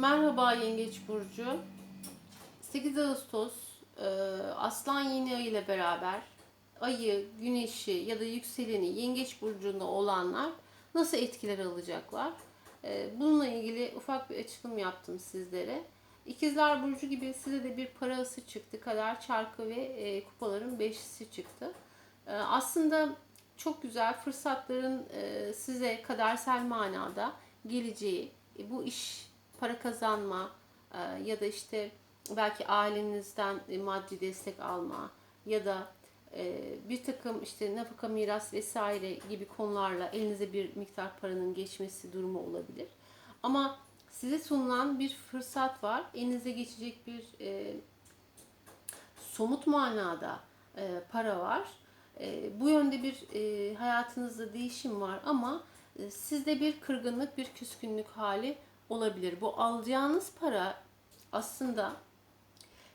Merhaba Yengeç Burcu. 8 Ağustos e, Aslan Yeni Ay ile beraber ayı, güneşi ya da yükseleni Yengeç Burcu'nda olanlar nasıl etkiler alacaklar? E, Bununla ilgili ufak bir açıklım yaptım sizlere. İkizler Burcu gibi size de bir para ası çıktı. Kader çarkı ve e, kupaların beşlisi çıktı. Aslında çok güzel fırsatların size kadersel manada geleceği, bu iş para kazanma e, ya da işte belki ailenizden e, maddi destek alma ya da e, bir takım işte nafaka miras vesaire gibi konularla elinize bir miktar paranın geçmesi durumu olabilir. Ama size sunulan bir fırsat var. Elinize geçecek bir e, somut manada e, para var. E, bu yönde bir e, hayatınızda değişim var ama e, sizde bir kırgınlık, bir küskünlük hali olabilir. Bu alacağınız para aslında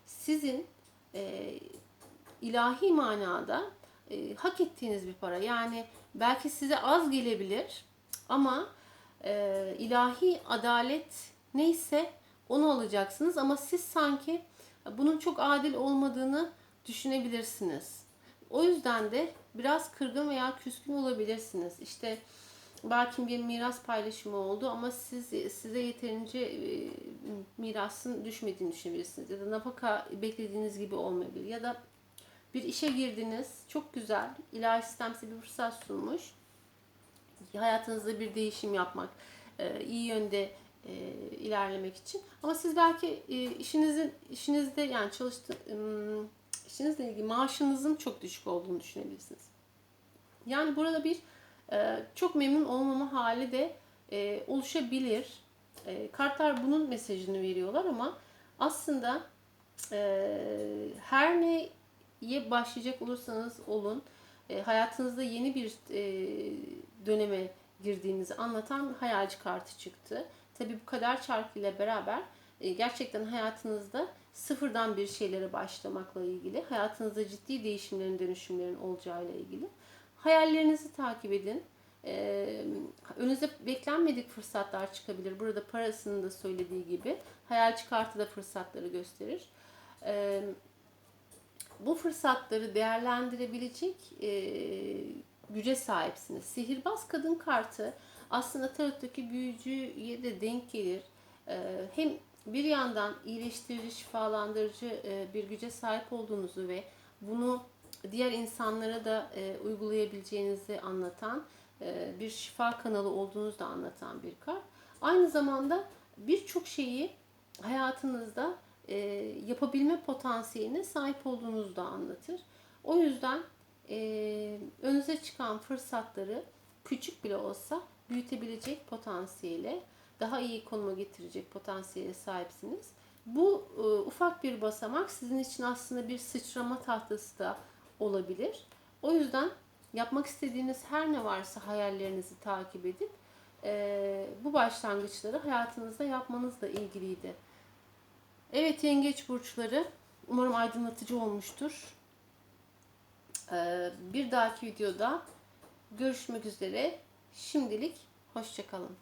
sizin e, ilahi manada e, hak ettiğiniz bir para. Yani belki size az gelebilir ama e, ilahi adalet neyse onu alacaksınız ama siz sanki bunun çok adil olmadığını düşünebilirsiniz. O yüzden de biraz kırgın veya küskün olabilirsiniz. İşte belki bir miras paylaşımı oldu ama siz size yeterince e, mirasın düşmediğini düşünebilirsiniz. Ya da nafaka beklediğiniz gibi olmayabilir. Ya da bir işe girdiniz. Çok güzel. ilahi sistem size bir fırsat sunmuş. Hayatınızda bir değişim yapmak, e, iyi yönde e, ilerlemek için. Ama siz belki işinizin işinizde yani çalıştı işinizle ilgili maaşınızın çok düşük olduğunu düşünebilirsiniz. Yani burada bir e, çok memnun olmama hali de e, oluşabilir. E, kartlar bunun mesajını veriyorlar ama aslında e, her neye başlayacak olursanız olun e, hayatınızda yeni bir döneme girdiğinizi anlatan hayalci kartı çıktı. Tabi bu kadar çarkıyla beraber gerçekten hayatınızda sıfırdan bir şeylere başlamakla ilgili, hayatınızda ciddi değişimlerin, dönüşümlerin olacağıyla ilgili. Hayallerinizi takip edin. Ee, önünüze beklenmedik fırsatlar çıkabilir. Burada parasının da söylediği gibi. Hayalci kartı da fırsatları gösterir. Ee, bu fırsatları değerlendirebilecek e, güce sahipsiniz. Sihirbaz kadın kartı aslında tarottaki büyücüye de denk gelir. Ee, hem bir yandan iyileştirici, şifalandırıcı e, bir güce sahip olduğunuzu ve bunu diğer insanlara da e, uygulayabileceğinizi anlatan e, bir şifa kanalı olduğunuzu da anlatan bir kart. Aynı zamanda birçok şeyi hayatınızda e, yapabilme potansiyeline sahip olduğunuzu da anlatır. O yüzden e, önünüze çıkan fırsatları küçük bile olsa büyütebilecek potansiyele, daha iyi konuma getirecek potansiyele sahipsiniz. Bu e, ufak bir basamak sizin için aslında bir sıçrama tahtası da olabilir. O yüzden yapmak istediğiniz her ne varsa hayallerinizi takip edip e, bu başlangıçları hayatınızda yapmanızla ilgiliydi. Evet yengeç burçları umarım aydınlatıcı olmuştur. E, bir dahaki videoda görüşmek üzere. Şimdilik hoşçakalın.